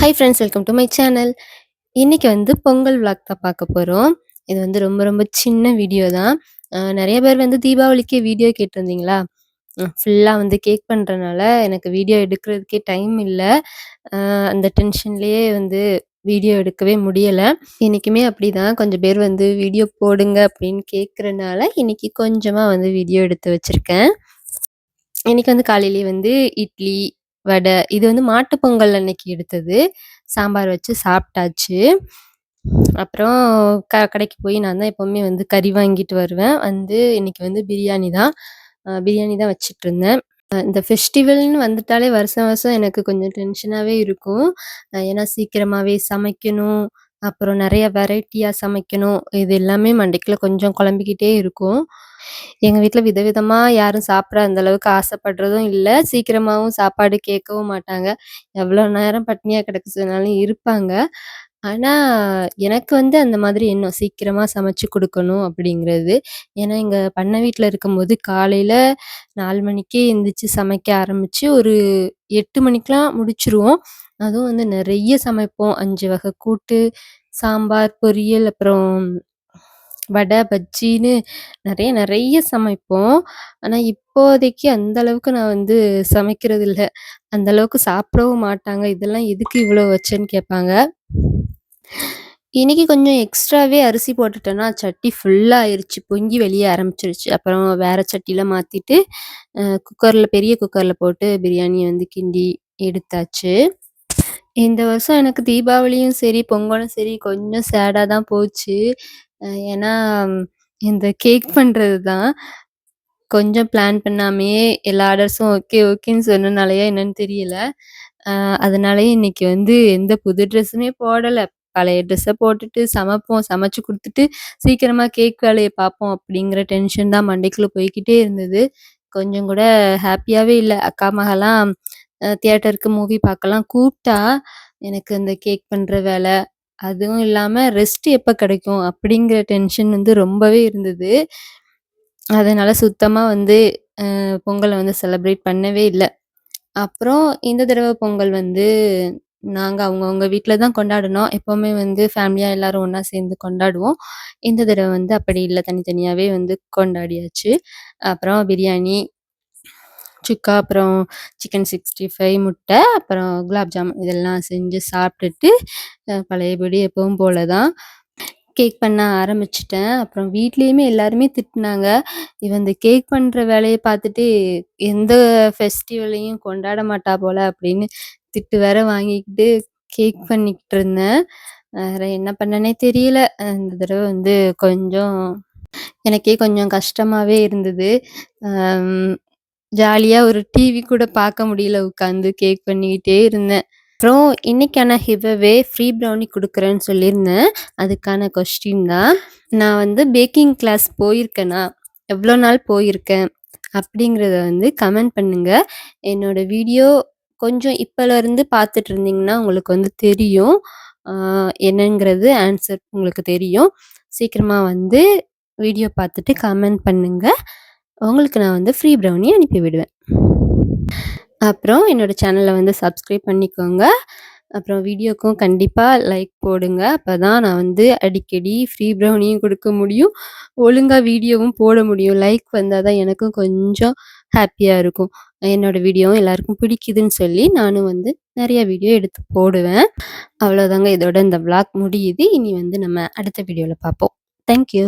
Hi friends welcome to my channel இன்றைக்கி வந்து Pongal vlog தான் பார்க்க போகிறோம் இது வந்து ரொம்ப ரொம்ப சின்ன வீடியோ தான். நிறைய பேர் வந்து தீபாவளிக்கே வீடியோ கேட்டிருந்தீங்களா? ஃபுல்லாக வந்து கேக் பண்ணுறனால எனக்கு வீடியோ எடுக்கிறதுக்கே டைம் இல்லை. அந்த டென்ஷன்லேயே வந்து வீடியோ எடுக்கவே முடியலை. இன்றைக்குமே அப்படி தான் கொஞ்சம் பேர் வந்து வீடியோ போடுங்க அப்படின்னு கேட்குறனால இன்றைக்கி கொஞ்சமாக வந்து வீடியோ எடுத்து வச்சுருக்கேன். இன்றைக்கி வந்து காலையிலேயே வந்து இட்லி வடை. இது வந்து மாட்டுப்பொங்கல் அன்னைக்கு எடுத்தது. சாம்பார் வச்சு சாப்பிட்டாச்சு. அப்புறம் க கடைக்கு போய் நான் தான் எப்போவுமே வந்து கறி வாங்கிட்டு வருவேன். வந்து இன்னைக்கு வந்து பிரியாணி தான். பிரியாணி தான் வச்சிட்டு இருந்தேன். இந்த ஃபெஸ்டிவல்னு வந்துட்டாலே வருஷம் வருஷம் எனக்கு கொஞ்சம் டென்ஷனாகவே இருக்கும். ஏன்னா சீக்கிரமாகவே சமைக்கணும். அப்புறம் நிறைய வெரைட்டியாக சமைக்கணும் இது எல்லாமே மண்டைக்குள்ள கொஞ்சம் குழம்பிக்கிட்டே இருக்கும் எங்க வீட்ல விதவிதமா யாரும் சாப்பிட அந்த அளவுக்கு ஆசைப்படுறதும் இல்ல. சீக்கிரமாவும் சாப்பாடு கேட்கவும் மாட்டாங்க. எவ்வளோ நேரம் பட்டினியாக கிடக்க சொன்னாலும் இருப்பாங்க. ஆனா, எனக்கு வந்து அந்த மாதிரி எண்ணம். சீக்கிரமா சமைச்சு குடுக்கணும் அப்படிங்கிறது. ஏன்னா, எங்க பண்ணை வீட்ல இருக்கும்போது காலையில 4 மணிக்கே எந்திரிச்சு சமைக்க ஆரம்பிச்சு, ஒரு 8 மணிக்கெல்லாம் முடிச்சுருவோம். அதுவும் வந்து நிறைய சமைப்போம். 5 வகை கூட்டு, சாம்பார், பொரியல், அப்புறம் வடை, பஜ்ஜின்னு நெறைய நெறைய சமைப்போம். ஆனா, இப்போதைக்கு அந்த அளவுக்கு நான் வந்து சமைக்கிறதில்ல அந்த அளவுக்கு சாப்பிடவும் மாட்டாங்க. "இதெல்லாம் எதுக்கு இவ்வளோ வச்சேன்னு?" கேட்பாங்க. இன்னைக்கு கொஞ்சம் எக்ஸ்ட்ராவே அரிசி போட்டுட்டேன்னா, சட்டி ஃபுல்லா ஆயிருச்சு. பொங்கி வெளிய ஆரம்பிச்சுருச்சு. அப்புறம் வேற சட்டியில மாத்திட்டு, அ குக்கர்ல பெரிய குக்கர்ல போட்டு பிரியாணிய வந்து கிண்டி எடுத்தாச்சு. இந்த வருஷம் எனக்கு தீபாவளியும் சரி, பொங்கலும் சரி கொஞ்சம் சேடா தான் போச்சு. அ ஏன்னா, இந்த கேக் பண்றது தான். கொஞ்சம் பிளான் பண்ணாமயே எல்லா ஆர்டர்ஸும் ஓகே, ஓகேன்னு சொன்னனாலயா என்னன்னு தெரியல. அ அதனாலயே இன்னைக்கு வந்து எந்த புது ட்ரெஸ்ஸுமே போடல. பழைய ட்ரெஸ்ஸ போட்டுட்டு சமைப்போம். சமைச்சு குடுத்துட்டு, சீக்கிரமா கேக் வேலைய பார்ப்போம் அப்படிங்கிற டென்ஷன் தான் மண்டைக்குள்ள போய்க்கிட்டே இருந்தது. கொஞ்சம் கூட ஹாப்பியாகவே இல்ல. அக்கா மகள்லாம் தியேட்டருக்கு மூவி பார்க்கலாம் கூப்பிட்டா எனக்கு அந்த கேக் பண்ணுற வேலை அதுவும் இல்லாமல் ரெஸ்ட் எப்போ கிடைக்கும் அப்படிங்கிற டென்ஷன் வந்து ரொம்பவே இருந்தது. அதனால் சுத்தமாக வந்து பொங்கலை வந்து செலப்ரேட் பண்ணவே இல்லை அப்புறம் இந்த தடவை பொங்கல் வந்து நாங்கள் அவங்கவுங்க வீட்டில் தான் கொண்டாடினோம் எப்போவுமே வந்து ஃபேமிலியாக எல்லாரும் ஒன்றா சேர்ந்து கொண்டாடுவோம். இந்த தடவை வந்து அப்படி இல்லை தனித்தனியாகவே வந்து கொண்டாடியாச்சு. அப்புறம் பிரியாணி, சுக்கா, அப்புறம் சிக்கன் 65, முட்டை, அப்புறம் குலாப் ஜாமுன் இதெல்லாம் செஞ்சு சாப்பிட்டுட்டு, பழையபடி எப்பவும் போல தான் கேக் பண்ண ஆரம்பிச்சிட்டேன் அப்புறம் வீட்லேயுமே எல்லாருமே திட்டுனாங்க. இவன் இந்த கேக் பண்ணுற வேலையை பார்த்துட்டு எந்த ஃபெஸ்டிவலையும் கொண்டாட மாட்டா போல" அப்படின்னு திட்டு வேற வாங்கிக்கிட்டு கேக் பண்ணிக்கிட்டு இருந்தேன். வேற என்ன பண்ணனே தெரியல. இந்த தடவை வந்து கொஞ்சம் எனக்கே கொஞ்சம் கஷ்டமாவே இருந்தது. ஜாலியா ஒரு டிவி கூட பார்க்க முடியல உட்காந்து கேக் பண்ணிக்கிட்டே இருந்தேன். அப்புறம் இன்னைக்கான கிவ்அவே ஃப்ரீ ப்ரௌனி குடுக்குறேன்னு சொல்லியிருந்தேன். அதுக்கான கொஸ்டின் தான். நான் வந்து பேக்கிங் கிளாஸ் போயிருக்கேனா? எவ்வளோ நாள் போயிருக்கேன்? அப்படிங்கிறத வந்து கமெண்ட் பண்ணுங்க. என்னோட வீடியோ கொஞ்சம் இப்பலருந்து பார்த்துட்டு இருந்தீங்கன்னா, உங்களுக்கு வந்து தெரியும். என்னங்கிறது ஆன்சர் உங்களுக்கு தெரியும். சீக்கிரமா வந்து வீடியோ பார்த்துட்டு கமெண்ட் பண்ணுங்க. உங்களுக்கு நான் வந்து ஃப்ரீ ப்ரௌனி அனுப்பி விடுவேன். அப்புறம் என்னோடய சேனலை வந்து சப்ஸ்கிரைப் பண்ணிக்கோங்க. அப்புறம் வீடியோக்கும் கண்டிப்பாக லைக் போடுங்க. அப்பதான் நான் வந்து அடிக்கடி ஃப்ரீ ப்ரௌனியும் கொடுக்க முடியும். ஒழுங்காக வீடியோவும் போட முடியும். லைக் வந்தால் தான் எனக்கும் கொஞ்சம் ஹாப்பியாக இருக்கும். என்னோடய வீடியோவும் எல்லாருக்கும் பிடிக்குதுன்னு சொல்லி நானும் வந்து நிறையா வீடியோ எடுத்து போடுவேன். அவ்வளோதாங்க இதோட இந்த விளாக் முடியுது. இனி வந்து நம்ம அடுத்த வீடியோவில் பார்ப்போம். Thank you.